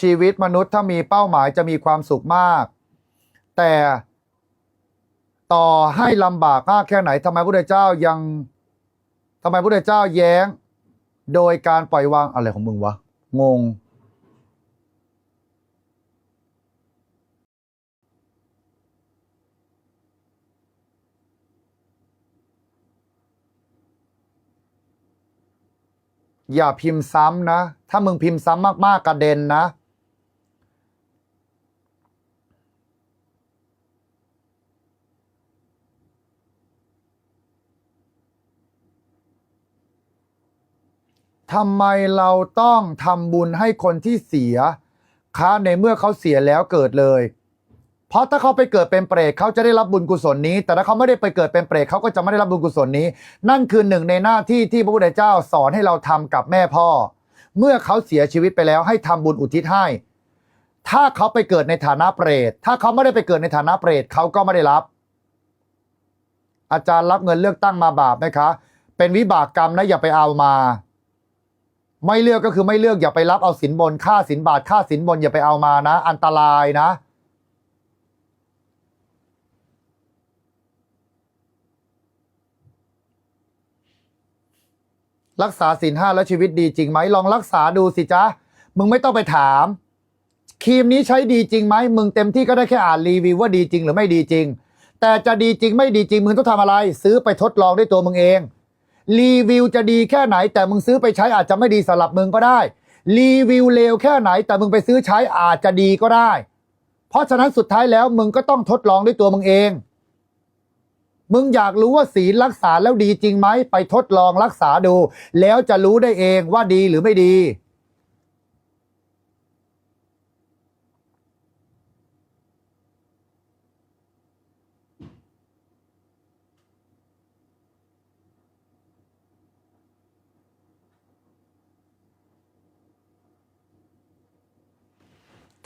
ชีวิตมนุษย์ถ้ามีเป้าหมายจะมีความสุขมาก แต่ต่อให้ลำบากมากแค่ไหนทำไมพระพุทธเจ้ายังทำไมพระพุทธเจ้าแย้ง โดยการปล่อยวางอะไรของมึงวะ งง อย่าพิมพ์ซ้ำนะ ถ้ามึงพิมพ์ซ้ำมากๆกระเด็นนะ ทำไมเราต้องทำบุญให้คนที่เสียคะในเมื่อเขาเสียแล้วเกิดเลย เพราะถ้าเขาไปเกิดเป็นเปรตเขาจะได้รับบุญกุศลนี้ แต่ถ้าเขาไม่ได้ไปเกิดเป็นเปรตเขาก็จะไม่ได้รับบุญกุศลนี้ นั่นคือหนึ่งในหน้าที่ที่พระพุทธเจ้าสอนให้เราทำกับแม่พ่อ เมื่อเขาเสียชีวิตไปแล้วให้ทำบุญอุทิศให้ ถ้าเขาไปเกิดในฐานะเปรต ถ้าเขาไม่ได้ไปเกิดในฐานะเปรตเขาก็ไม่ได้รับ อาจารย์รับเงินเลือกตั้งมาบาปไหมคะ เป็นวิบากกรรมนะอย่าไปเอามา ไม่เลือกก็คือไม่เลือกอย่าไปรับเอาสินบน ค่าสินบาทค่าสินบนอย่าไปเอามานะ อันตรายนะ รักษาศีลห้าแล้วชีวิตดีจริงไหมลองรักษาดูสิจ๊ะ มึงไม่ต้องไปถามครีมนี้ใช้ดีจริงไหมมึงเต็มที่ก็ได้แค่อ่านรีวิวว่าดีจริงหรือไม่ดีจริง แต่จะดีจริงไม่ดีจริงมึงต้องทำอะไร ซื้อไปทดลองด้วยตัวมึงเอง รีวิวจะดีแค่ไหน แต่มึงซื้อไปใช้อาจจะไม่ดีสำหรับมึงก็ได้ รีวิวเลวแค่ไหน แต่มึงไปซื้อใช้อาจจะดีก็ได้ เพราะฉะนั้นสุดท้ายแล้วมึงก็ต้องทดลองด้วยตัวมึงเอง มึงอยากรู้ว่าศีลรักษาแล้วดีจริงไหมไปทดลองรักษาดู แล้วจะรู้ได้เองว่าดีหรือไม่ดี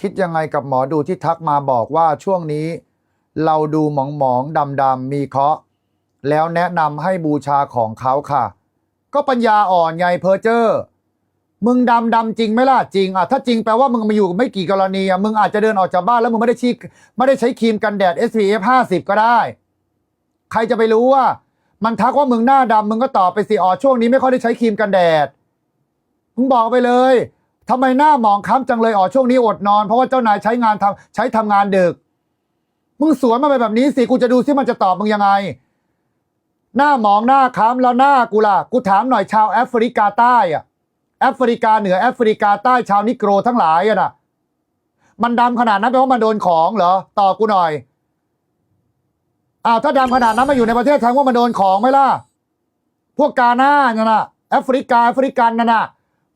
คิดยังไงกับหมอดูที่ทักมาบอกว่าช่วงนี้ เราดูหมองหมองดำดำๆมีเคราะห์แล้วแนะนำให้บูชาของเขาค่ะ ก็ปัญญาอ่อนไงเพอเจอร์มึงดำดำจริงไหมล่ะจริงอะถ้าจริงแปลว่ามึงมาอยู่ไม่กี่กรณีอะมึงอาจจะเดินออกจากบ้านแล้วมึงไม่ได้ชีไม่ได้ใช้ครีมกันแดด SPF 50 ก็ได้ ใครจะไปรู้ว่า มันทักว่ามึงหน้าดำมึงก็ตอบไปสิอ๋อช่วงนี้ไม่ค่อยได้ใช้ครีมกันแดดมึงบอกไปเลย ทำไมหน้าหมองค้ำจังเลยอ๋อช่วงนี้อดนอน เพราะว่าเจ้านายใช้งานทำใช้ทำงานดึกมึงสวนมาไปแบบนี้สิกูจะดูซิมันจะตอบมึงยังไง หน้าหมองหน้าค้ำแล้วหน้ากูล่ะกูถามหน่อยชาวแอฟริกาใต้อะแอฟริกาเหนือแอฟริกาใต้ชาวนิโกรทั้งหลายอะนะมันดำขนาดนั้นแปลว่ามันโดนของเหรอตอบกูหน่อยอ้าวถ้าดำขนาดนั้นมาอยู่ในประเทศไทยว่ามันโดนของไหมล่ะ พวกกาหน้านั่นน่ะแอฟริกาแอฟริกันนั่นน่ะ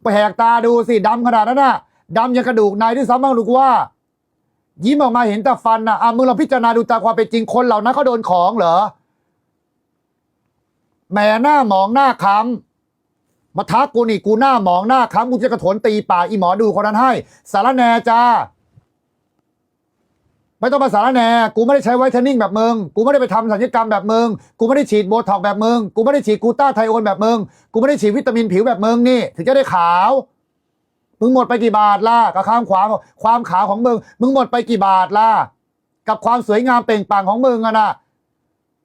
ไปแหกตาดูสิดำขนาดนั้นน่ะดำยังกระดูกในด้วยซ้ำบ้างลูกว่า ยิ้มออกมาเห็นแต่ฟันน่ะอะมึงลองพิจารณาดูตามความเป็นจริงคนเหล่านั้นเขาโดนของเหรอแหมหน้าหมองหน้าค้ำมาทักกูนี่กูหน้าหมองหน้าค้ำกูจะกระโถนตีปาอีหมอดูคนนั้นให้ สารแหนจ้า ไม่ต้องมาสารแหนกูไม่ได้ใช้ไวท์เทนนิ่งแบบมึง กูไม่ได้ไปทำศัลยกรรมแบบมึง กูไม่ได้ฉีดโบท็อกแบบมึง กูไม่ได้ฉีดกูต้าไทโอนแบบมึง กูไม่ได้ฉีดวิตามินผิวแบบมึงนี่ ถึงจะได้ขาว มึงหมดไปกี่บาทล่ะกับความขวาความขาวของมึง มึงหมดไปกี่บาทล่ะ กับความสวยงามเปล่งปลั่งของมึงอะนะ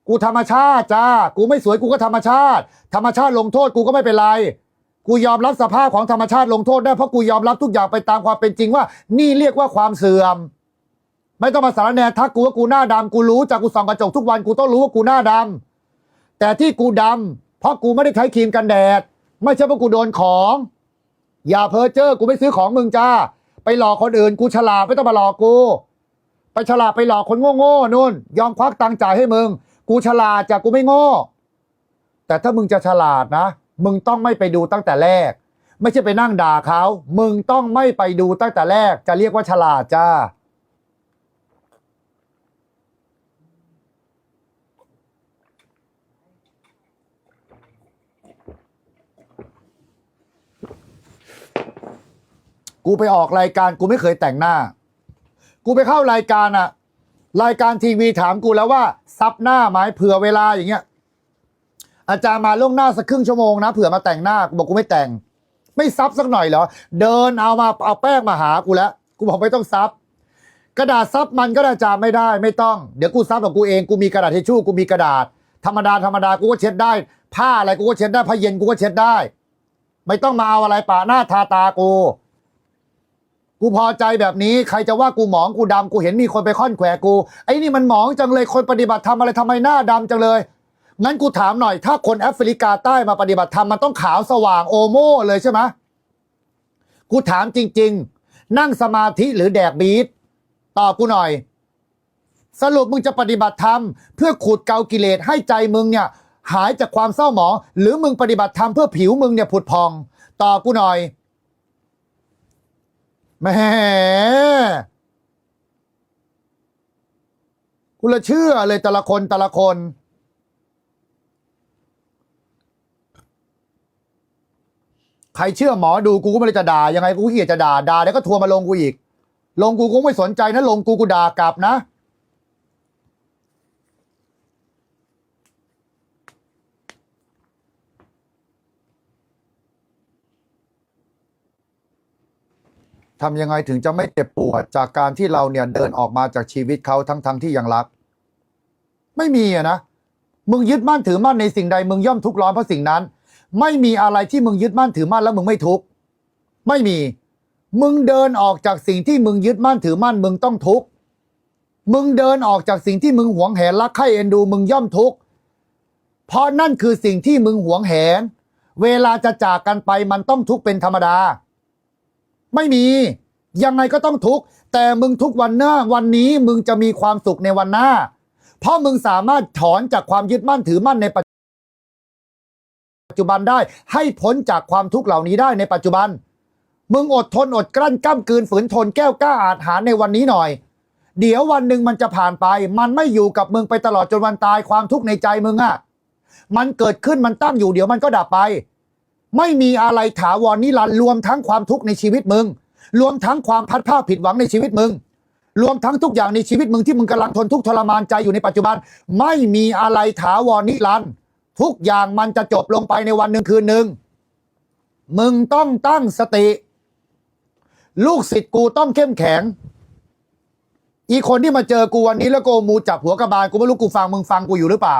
กูธรรมชาติจ้า กูไม่สวยกูก็ธรรมชาติ ธรรมชาติลงโทษกูก็ไม่เป็นไร กูยอมรับสภาพของธรรมชาติลงโทษได้เพราะกูยอมรับทุกอย่างไปตามความเป็นจริงว่า นี่เรียกว่าความเสื่อม ไม่ต้องมาสารแนทักกูว่ากูหน้าดำกูรู้จากกูส่องกระจกทุกวันกูต้องรู้ว่ากูหน้าดำแต่ที่กูดำเพราะกูไม่ได้ใช้ครีมกันแดด ไม่ใช่เพราะกูโดนของ อย่าเพ้อเจ้อกูไม่ซื้อของมึงจ้า ไปหลอกคนอื่นกูฉลาดไม่ต้องมาหลอกกู ไปฉลาดไปหลอกคนโง่ๆนู่น ยอมควักตังค์จ่ายให้มึง กูฉลาดจากกูไม่โง่ แต่ถ้ามึงจะฉลาดนะ มึงต้องไม่ไปดูตั้งแต่แรก ไม่ใช่ไปนั่งด่าเขา มึงต้องไม่ไปดูตั้งแต่แรก จะเรียกว่าฉลาดจ้า กูไปออกรายการกูไม่เคยแต่งหน้า กูไปเข้ารายการอะรายการทีวีถามกูแล้วว่าซับหน้าไหมเผื่อเวลาอย่างเงี้ย อาจารย์มาล่วงหน้าสักครึ่งชั่วโมงนะเผื่อมาแต่งหน้ากูบอกกูไม่แต่ง ไม่ซับสักหน่อยเหรอ เดินเอามาเอาแป้งมาหากูแล้วกูบอกไม่ต้องซับกระดาษซับมันก็ได้จาไม่ได้ไม่ต้องเดี๋ยวกูซับกับกูเองกูมีกระดาษทิชชู่กูมีกระดาษ ธรรมดาธรรมดากูก็เช็ดได้ ผ้าอะไรกูก็เช็ดได้ผ้าเย็นกูก็เช็ดได้ ไม่ต้องมาเอาอะไรปะหน้าทาตากู กูพอใจแบบนี้ใครจะว่ากูหมองกูดำกูเห็นมีคนไปค่อนแขวกูไอ้นี่มันหมองจังเลยคนปฏิบัติธรรมอะไรทำไมหน้าดำจังเลยงั้นกูถามหน่อย ถ้าคนแอฟริกาใต้มาปฏิบัติธรรมมันต้องขาวสว่างโอโม่เลยใช่ไหมกูถามจริง ๆ นั่งสมาธิหรือแดกบีทตอบกูหน่อย สรุปมึงจะปฏิบัติธรรม เพื่อขูดเกากิเลสให้ใจมึงเนี่ย หายจากความเศร้าหมอง หรือมึงปฏิบัติธรรมเพื่อผิวมึงเนี่ยผุดพอง ตอบกูหน่อย แหมกูละเชื่อเลยแต่ละคนแต่ละคน ใครเชื่อหมอดูกูก็ไม่ได้จะด่ายังไงกูขี้เกียจจะด่าด่าแล้วก็ทัวร์มาลงกูอีก ลงกูกูไม่สนใจนะ ลงกูกูด่ากลับนะ ทำยังไงถึงจะไม่เจ็บปวดจากการที่เราเนี่ยเดินออกมาจากชีวิตเขาทั้งๆทที่ยังรัก ไม่มีอะนะมึงยึดมั่นถือมั่นในสิ่งใดมึงย่อมทุกข์ร้อนเพราะสิ่งนั้น ไม่มีอะไรที่มึงยึดมั่นถือมั่นแล้วมึงไม่ทุกข์ไม่มี มึงเดินออกจากสิ่งที่มึงยึดมั่นถือมั่น มึงต้องทุกข์มึงเดินออกจากสิ่งที่มึงหวงแหนรักใคร่เอ็นดู มึงย่อมทุกข์เพราะนั่นคือสิ่งที่มึงหวงแหน เวลาจะจากกันไปมันต้องทุกข์เป็นธรรมดา ไม่มี ยังไงก็ต้องทุกข์แต่มึงทุกวันหน้าวันนี้มึงจะมีความสุขในวันหน้า เพราะมึงสามารถถอนจากความยึดมั่นถือมั่นในปัจจุบันได้ ให้พ้นจากความทุกข์เหล่านี้ได้ในปัจจุบัน มึงอดทนอดกลั้นก้ำกืนฝืนทนแก้วกล้าอาจหารในวันนี้หน่อย เดี๋ยววันหนึ่งมันจะผ่านไป มันไม่อยู่กับมึงไปตลอดจนวันตายความทุกข์ในใจมึงอะมันเกิดขึ้นมันตั้งอยู่เดี๋ยวมันก็ดับไป ไม่มีอะไรถาวรนิรันดร์รวมทั้งความทุกข์ในชีวิตมึง รวมทั้งความพัดภาผิดหวังในชีวิตมึง รวมทั้งทุกอย่างในชีวิตมึงที่มึงกำลังทนทุกข์ทรมานใจอยู่ในปัจจุบัน ไม่มีอะไรถาวรนิรันดร์ทุกอย่างมันจะจบลงไปในวันหนึ่งคืนหนึ่งมึงต้องตั้งสติ ลูกศิษย์กูต้องเข้มแข็ง อีคนที่มาเจอกูวันนี้แล้วโกมูจับหัวกระบาลกูไม่รู้กูฟังมึงฟังกูอยู่หรือเปล่า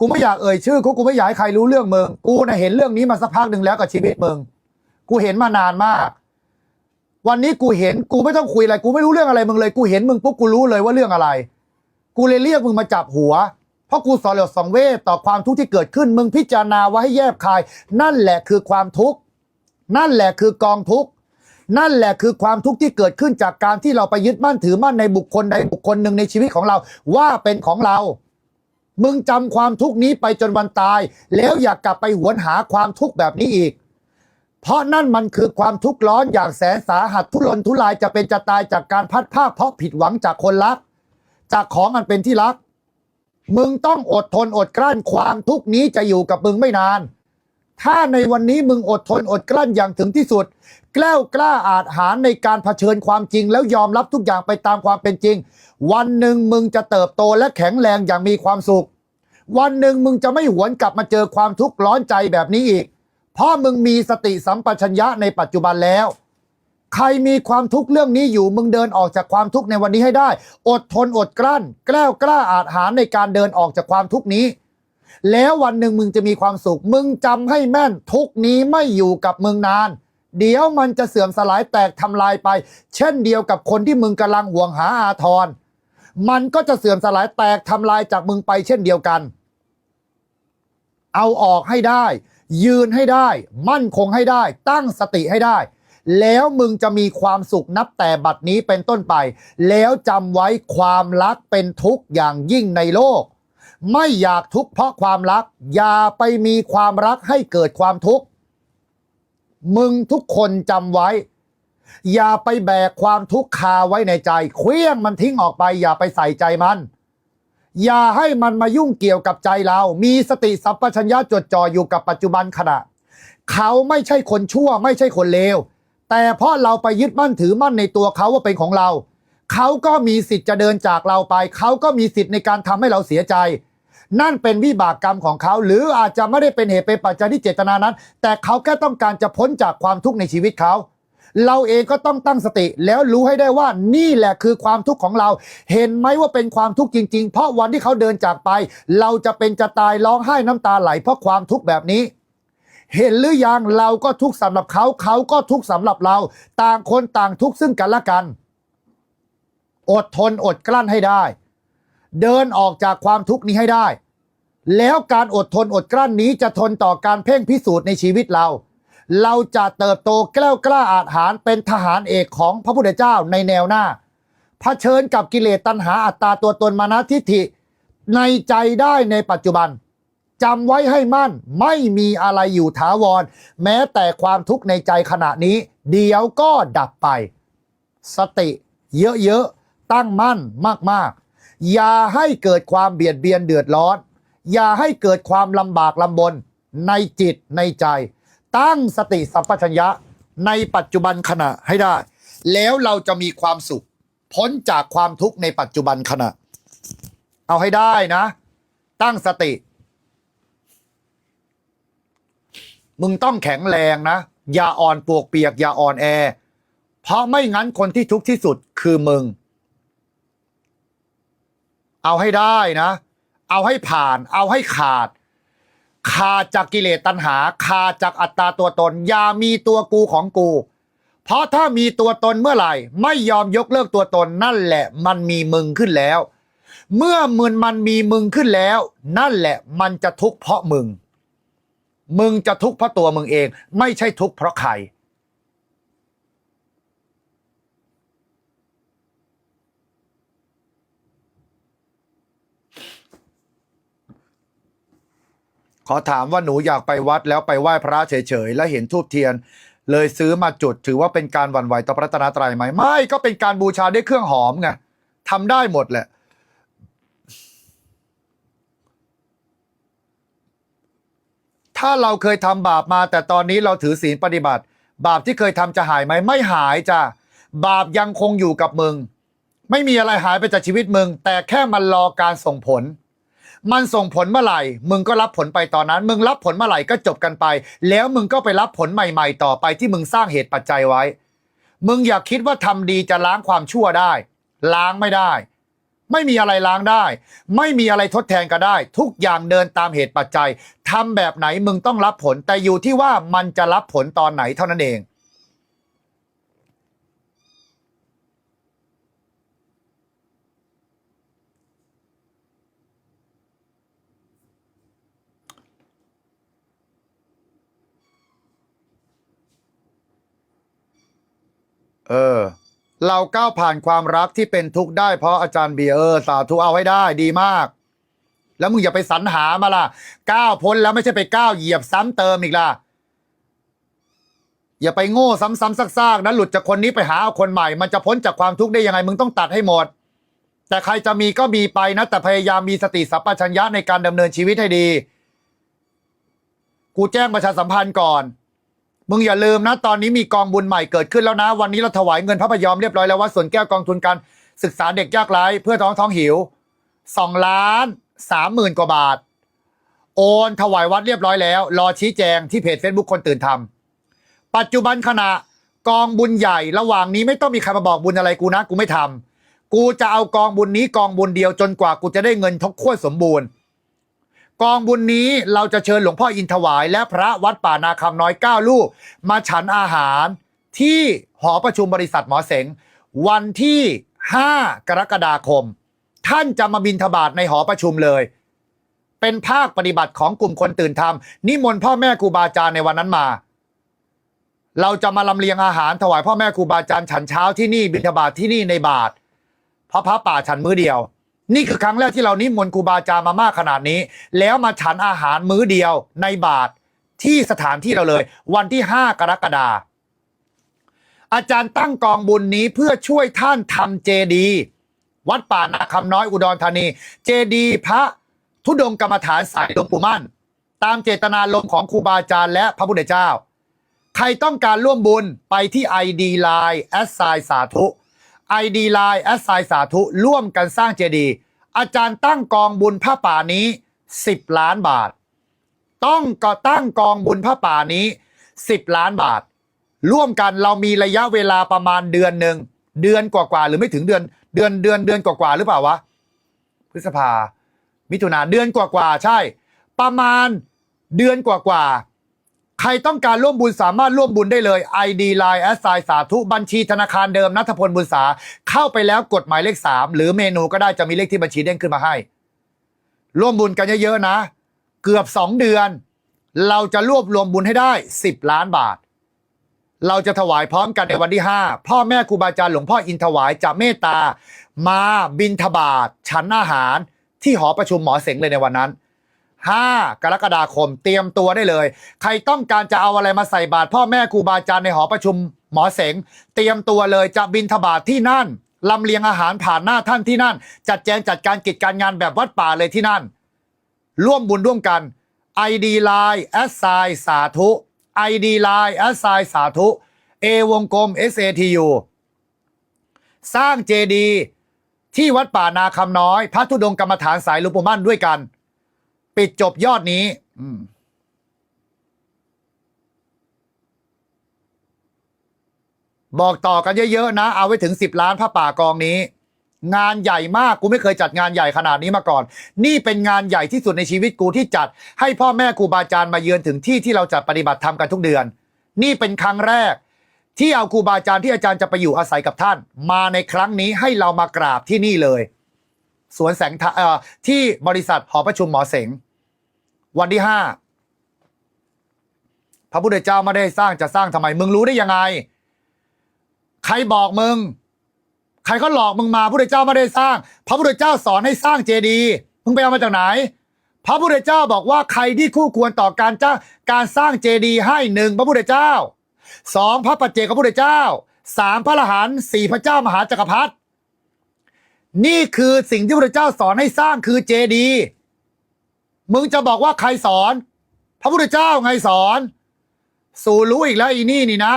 กูไม่อยากเอ่ยชื่อเขากูไม่อยากให้ใครรู้เรื่องมึงกูนะเห็นเรื่องนี้มาสักพักหนึ่งแล้วกับชีวิตมึงกูเห็นมานานมาก วันนี้กูเห็นกูไม่ต้องคุยอะไร กูไม่รู้เรื่องอะไรมึงเลย กูเห็นมึงปุ๊บกูรู้เลยว่าเรื่องอะไร กูเลยเรียกมึงมาจับหัว เพราะกูสอนเหลวสองเวทต่อความทุกข์ที่เกิดขึ้น มึงพิจารณาว่าให้แยบคาย นั่นแหละคือความทุกข์นั่นแหละคือกองทุกข์นั่นแหละคือความทุกข์ที่เกิดขึ้นจากการที่เราไปยึดมั่นถือมั่นในบุคคลใดบุคคลหนึ่งในชีวิตของเราว่าเป็นของเรา มึงจำความทุกข์นี้ไปจนวันตาย แล้วอย่ากลับไปหวนหาความทุกข์แบบนี้อีก เพราะนั่นมันคือความทุกข์ร้อนอย่างแสนสาหัสทุรนทุรายจะเป็นจะตายจากการพัดภาคเพราะผิดหวังจากคนรัก จากของอันเป็นที่รัก มึงต้องอดทนอดกลั้นความทุกข์นี้จะอยู่กับมึงไม่นาน ถ้าในวันนี้มึงอดทนอดกลั้นอย่างถึงที่สุดแกล้วกล้าอาจหารในการเผชิญความจริง แล้วยอมรับทุกอย่างไปตามความเป็นจริง วันหนึ่งมึงจะเติบโตและแข็งแรงอย่างมีความสุข วันหนึ่งมึงจะไม่หวนกลับมาเจอความทุกข์ร้อนใจแบบนี้อีก เพราะมึงมีสติสัมปชัญญะในปัจจุบันแล้ว ใครมีความทุกข์เรื่องนี้อยู่ มึงเดินออกจากความทุกข์ในวันนี้ให้ได้ อดทนอดกลั้น แกล้วกล้าอาจหารในการเดินออกจากความทุกข์นี้ แล้ววันหนึ่งมึงจะมีความสุข มึงจำให้แม่นทุกนี้ไม่อยู่กับมึงนาน เดี๋ยวมันจะเสื่อมสลายแตกทำลายไป เช่นเดียวกับคนที่มึงกำลังห่วงหาอาทร มันก็จะเสื่อมสลายแตกทำลายจากมึงไปเช่นเดียวกัน เอาออกให้ได้ ยืนให้ได้ มั่นคงให้ได้ ตั้งสติให้ได้ แล้วมึงจะมีความสุขนับแต่บัดนี้เป็นต้นไป แล้วจำไว้ความรักเป็นทุกข์อย่างยิ่งในโลก ไม่อยากทุกข์เพราะความรัก อย่าไปมีความรักให้เกิดความทุกข์มึงทุกคนจำไว้ อย่าไปแบกความทุกข์คาไว้ในใจ เคลี้ยงมันทิ้งออกไป อย่าไปใส่ใจมัน อย่าให้มันมายุ่งเกี่ยวกับใจเรา มีสติสัมปชัญญะจดจ่ออยู่กับปัจจุบันขณะ เขาไม่ใช่คนชั่ว ไม่ใช่คนเลว แต่เพราะเราไปยึดมั่นถือมั่นในตัวเขาว่าเป็นของเรา เขาก็มีสิทธิ์จะเดินจากเราไป เขาก็มีสิทธิ์ในการทำให้เราเสียใจ นั่นเป็นวิบากกรรมของเขา หรืออาจจะไม่ได้เป็นเหตุเป็นปัจจัยที่เจตนานั้น แต่เขาแค่ต้องการจะพ้นจากความทุกข์ในชีวิตเขา เราเองก็ต้องตั้งสติ แล้วรู้ให้ได้ว่านี่แหละคือความทุกข์ของเรา เห็นไหมว่าเป็นความทุกข์จริง ๆ เพราะวันที่เขาเดินจากไป เราจะเป็นจะตายร้องไห้น้ำตาไหลเพราะความทุกข์แบบนี้เห็นหรือยังเราก็ทุกข์สำหรับเขาเขาก็ทุกข์สำหรับเรา ต่างคนต่างทุกข์ซึ่งกันและกัน อดทนอดกลั้นให้ได้ เดินออกจากความทุกข์นี้ให้ได้ แล้วการอดทนอดกลั้นนี้จะทนต่อการเพ่งพิสูจน์ในชีวิตเรา เราจะเติบโตแกล้วกล้าอาจหารเป็นทหารเอกของพระพุทธเจ้าในแนวหน้าเผชิญกับกิเลสตัณหาอัตตาตัวตนมานะทิฏฐิ ในใจได้ในปัจจุบันจำไว้ให้มั่นไม่มีอะไรอยู่ถาวร แม้แต่ความทุกข์ในใจขณะนี้ เดี๋ยวก็ดับไป สติเยอะๆ ตั้งมั่นมากๆ อย่าให้เกิดความเบียดเบียนเดือดร้อน อย่าให้เกิดความลำบากลำบนในจิตในใจ ตั้งสติสัมปชัญญะในปัจจุบันขณะให้ได้ แล้วเราจะมีความสุข พ้นจากความทุกข์ในปัจจุบันขณะ เอาให้ได้นะ ตั้งสติ มึงต้องแข็งแรงนะ อย่าอ่อนปวกเปียก อย่าอ่อนแอ เพราะไม่งั้นคนที่ทุกข์ที่สุดคือมึง เอาให้ได้นะ เอาให้ผ่าน เอาให้ขาด ขาดจากกิเลสตัณหา ขาดจากอัตตาตัวตน อย่ามีตัวกูของกู เพราะถ้ามีตัวตนเมื่อไหร่ ไม่ยอมยกเลิกตัวตนนั่นแหละ มันมีมึงขึ้นแล้ว เมื่อมึนมันมีมึงขึ้นแล้ว นั่นแหละมันจะทุกข์เพราะมึง มึงจะทุกข์เพราะตัวมึงเอง ไม่ใช่ทุกข์เพราะใคร ขอถามว่าหนูอยากไปวัดแล้วไปไหว้พระเฉยๆ แล้วเห็นทูบเทียน เลยซื้อมาจุดถือว่าเป็นการหวั่นไหวต่อพระตนตรัยไหมไม่ก็เป็นการบูชาด้วยเครื่องหอมไงทำได้หมดแหละ ถ้าเราเคยทำบาปมา แต่ตอนนี้เราถือศีลปฏิบัติ บาปที่เคยทำจะหายไหมไม่หายจ้ะบาปยังคงอยู่กับมึง ไม่มีอะไรหายไปจากชีวิตมึง แต่แค่มันรอการส่งผล มันส่งผลเมื่อไหร่ มึงก็รับผลไปตอนนั้น มึงรับผลเมื่อไหร่ก็จบกันไป แล้วมึงก็ไปรับผลใหม่ ๆ ต่อไปที่มึงสร้างเหตุปัจจัยไว้ มึงอย่าคิดว่าทำดีจะล้างความชั่วได้ ล้างไม่ได้ ไม่มีอะไรล้างได้ ไม่มีอะไรทดแทนก็ได้ ทุกอย่างเดินตามเหตุปัจจัยทำแบบไหนมึงต้องรับผล แต่อยู่ที่ว่ามันจะรับผลตอนไหนเท่านั้นเอง เออ เราก้าวผ่านความรักที่เป็นทุกข์ได้เพราะอาจารย์เบียร์เออสาธุเอาให้ได้ดีมาก แล้วมึงอย่าไปสรรหามาล่ะก้าวพ้นแล้วไม่ใช่ไปก้าวเหยียบซ้ำเติมอีกล่ะอย่าไปโง่ซ้ำๆซากๆนะหลุดจากคนนี้ไปหาเอาคนใหม่ มันจะพ้นจากความทุกข์ได้ยังไง มึงต้องตัดให้หมด แต่ใครจะมีก็มีไปนะ แต่พยายามมีสติสัพพัญญะในการดำเนินชีวิตให้ดี กูแจ้งประชาสัมพันธ์ก่อน มึงอย่าลืมนะ ตอนนี้มีกองบุญใหม่เกิดขึ้นแล้วนะ วันนี้เราถวายเงินพระพยอมเรียบร้อยแล้วว่าส่วนแก้วกองทุนการศึกษาเด็กยากไร้เพื่อท้องท้องหิวสองล้านสามหมื่นกว่าบาท โอนถวายวัดเรียบร้อยแล้ว รอชี้แจงที่เพจ Facebook คนตื่นทำปัจจุบันขณะกองบุญใหญ่ระหว่างนี้ไม่ต้องมีใครมาบอกบุญอะไรกูนะ กูไม่ทำกูจะเอากองบุญนี้กองบุญเดียวจนกว่ากูจะได้เงินทบขั้วสมบูรณ์ กองบุญนี้เราจะเชิญหลวงพ่ออินถวาย และพระวัดป่านาคำน้อยเก้าลูก มาฉันอาหารที่หอประชุมบริษัทหมอเสง วันที่ 5 กรกฎาคม ท่านจะมาบินทบาทในหอประชุมเลย เป็นภาคปฏิบัติของกลุ่มคนตื่นธรรม นิมนต์พ่อแม่ครูบาอาจารย์ในวันนั้นมา เราจะมาลำเลียงอาหารถวายพ่อแม่ครูบาอาจารย์ฉันเช้าที่นี่บิณฑบาตที่นี่ในบาทเพราะพระป่าฉันมื้อเดียว นี่คือครั้งแรกที่เรานิมนต์ครูบาอาจารย์มามากขนาดนี้ แล้วมาฉันอาหารมื้อเดียวในบาทที่สถานที่เราเลย วันที่ 5 กรกฎาคมอาจารย์ตั้งกองบุญนี้เพื่อช่วยท่านทำเจดีวัดป่านาคำน้อยอุดรธานี เจดีพระธุดงกรรมฐานสายหลวงปู่มั่น ตามเจตนารมของครูบาอาจารย์และพระพุทธเจ้า ใครต้องการร่วมบุญไปที่ ID Line แอสไซสาธุ ID Line แอสไซสาธุร่วมกันสร้างเจดีย์อาจารย์ตั้งกองบุญผ้าป่านี้ 10 ล้านบาท ต้องก่อตั้งกองบุญผ้าป่านี้ 10 ล้านบาท ร่วมกันเรามีระยะเวลาประมาณเดือนหนึ่งเดือนกว่าๆหรือไม่ถึงเดือน เดือนเดือนเดือนกว่าๆหรือเปล่าวะพฤษภามิถุนาเดือนกว่าๆใช่ ประมาณเดือนกว่าๆ ใครต้องการร่วมบุญสามารถร่วมบุญได้เลย ID Line แอสไซสาธุบัญชีธนาคารเดิมนัทพลบุญษาเข้าไปแล้วกดหมายเลขสามหรือเมนูก็ได้จะมีเลขที่บัญชีเด้งขึ้นมาให้ ร่วมบุญกันเยอะๆนะ เกือบสองเดือน เราจะรวบรวมบุญให้ได้ 10 ล้านบาท เราจะถวายพร้อมกันในวันที่ 5 พ่อแม่ครูบาอาจารย์หลวงพ่ออินถวายจะเมตตา มาบินทบาทฉันอาหาร ที่หอประชุมหมอเสงเลยในวันนั้น 5 กรกฎาคมเตรียมตัวได้เลย ใครต้องการจะเอาอะไรมาใส่บาตรพ่อแม่ครูบาอาจารย์ในหอประชุมหมอเสง เตรียมตัวเลยจะบินทบาทที่นั่นลำเลียงอาหารผ่านหน้าท่านที่นั่น จัดแจงจัดการกิจการงานแบบวัดป่าเลยที่นั่น ร่วมบุญร่วมกัน ID Line แอสไซสาธุ ID Line แอสไซสาธุ A วงกลม SATU สร้างเจดีที่วัดป่านาคำน้อย พระธุดงกรรมฐานสายลุปู่มั่นด้วยกัน ปิดจบยอดนี้ อืมบอกต่อกันเยอะๆนะ เอาไว้ถึง 10 ล้านพระป่ากองนี้ งานใหญ่มากกูไม่เคยจัดงานใหญ่ขนาดนี้มาก่อน นี่เป็นงานใหญ่ที่สุดในชีวิตกูที่จัด ให้พ่อแม่ครูบาอาจารย์มาเยือนถึงที่ที่เราจัดปฏิบัติธรรมกันทุกเดือน นี่เป็นครั้งแรก ที่เอาครูบาอาจารย์ที่อาจารย์จะไปอยู่อาศัยกับท่าน มาในครั้งนี้ให้เรามากราบที่นี่เลย สวนแสงท่าที่บริษัทหอประชุมหมอเสง วันที่ห้าพระพุทธเจ้าไม่ได้สร้างจะสร้างทำไม มึงรู้ได้ยังไง ใครบอกมึง ใครเขาหลอกมึงมาพระพุทธเจ้าไม่ได้สร้าง พระพุทธเจ้าสอนให้สร้างเจดีย์มึงไปเอามาจากไหน พระพุทธเจ้าบอกว่าใครที่คู่ควรต่อการจ้างการสร้างเจดีย์ให้หนึ่งพระพุทธเจ้าสองพระปัจเจกพระพุทธเจ้าสามพระอรหันต์สี่พระเจ้ามหาจักรพรรดิ นี่คือสิ่งที่พระพุทธเจ้าสอนให้สร้างคือเจดีย์มึงจะบอกว่าใครสอน พระพุทธเจ้าไงสอน สู่รู้อีกแล้วอีนี่นี่นะ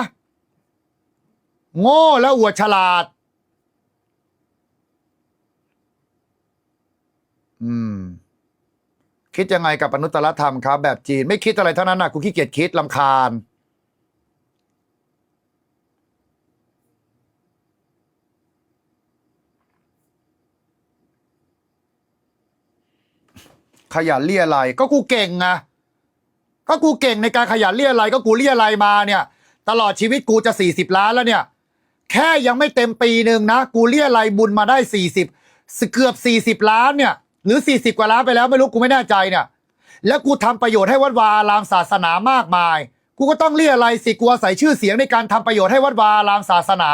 โง่แล้วอวดฉลาด อืม คิดยังไงกับอนุตตรธรรมครับ แบบจีน ไม่คิดอะไรเท่านั้นนะกูขี้เกียจคิดลำคาญ ขยันเรียอะไรก็กูเก่งไงก็กูเก่งในการขยันเรียอะไรก็กูเรียอะไรมาเนี่ย ตลอดชีวิตกูจะสี่สิบล้านแล้วเนี่ย แค่ยังไม่เต็มปีหนึ่งนะ กูเรียอะไรบุญมาได้สี่สิบเกือบสี่สิบล้านเนี่ย หรือสี่สิบกว่าล้านไปแล้วไม่รู้กูไม่แน่ใจเนี่ย แล้วกูทำประโยชน์ให้วัดวาอารามศาสนามากมาย กูก็ต้องเรียอะไรสิกูอาศัยชื่อเสียงในการทำประโยชน์ให้วัดวาอารามศาสนา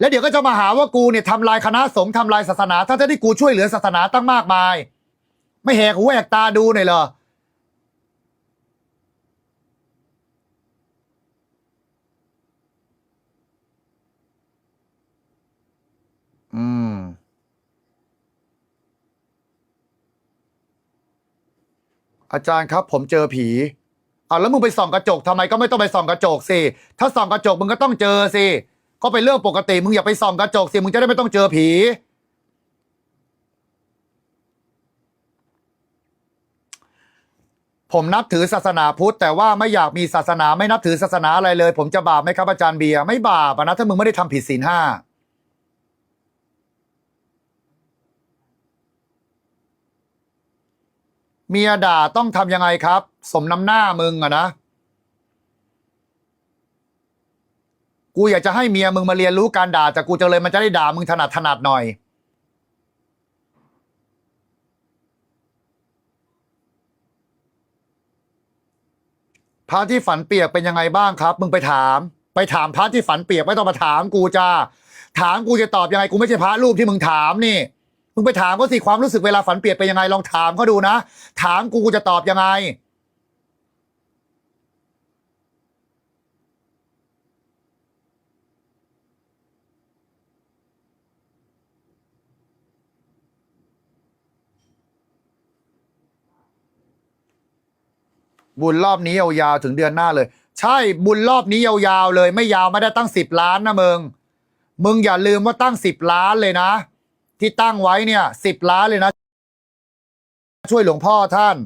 แล้วเดี๋ยวก็จะมาหาว่ากูเนี่ยทำลายคณะสงฆ์ทำลายศาสนาทั้งๆที่กูช่วยเหลือศาสนาตั้งมากมาย ไม่แหกหูแหกตาดูหน่อยเหรอ อืม อาจารย์ครับ ผมเจอผีเอาแล้วมึงไปส่องกระจกทำไมก็ไม่ต้องไปส่องกระจกสิ ถ้าส่องกระจกมึงก็ต้องเจอสิ ก็เป็นเรื่องปกติมึงอย่าไปส่องกระจกสิ มึงจะได้ไม่ต้องเจอผี ผมนับถือศาสนาพุทธ แต่ว่าไม่อยากมีศาสนาไม่นับถือศาสนาอะไรเลย ผมจะบาปไหมครับอาจารย์เบียร์ไม่บาปนะถ้ามึงไม่ได้ทำผิดศีลห้าเมียด่าต้องทำยังไงครับ สมน้ำหน้ามึงอะนะ กูอยากจะให้เมียมึงมาเรียนรู้การด่าจากกูจังเลยมันจะได้ด่ามึงถนัดถนัดหน่อย พระที่ฝันเปียกเป็นยังไงบ้างครับ มึงไปถาม ไปถามพระที่ฝันเปียกไม่ต้องมาถามกูจ้าถามกูจะตอบยังไงกูไม่ใช่พระรูปที่มึงถามนี่ มึงไปถามเขาสิความรู้สึกเวลาฝันเปียกเป็นยังไงลองถามเขาดูนะ ถามกูกูจะตอบยังไง บุญรอบนี้ยาวๆถึงเดือนหน้าเลย ใช่บุญรอบนี้ยาวๆเลย ไม่ยาวไม่ได้ตั้งสิบล้านนะมึง มึงอย่าลืมว่าตั้งสิบล้านเลยนะ ที่ตั้งไว้เนี่ยสิบล้านเลยนะ ช่วยหลวงพ่อท่าน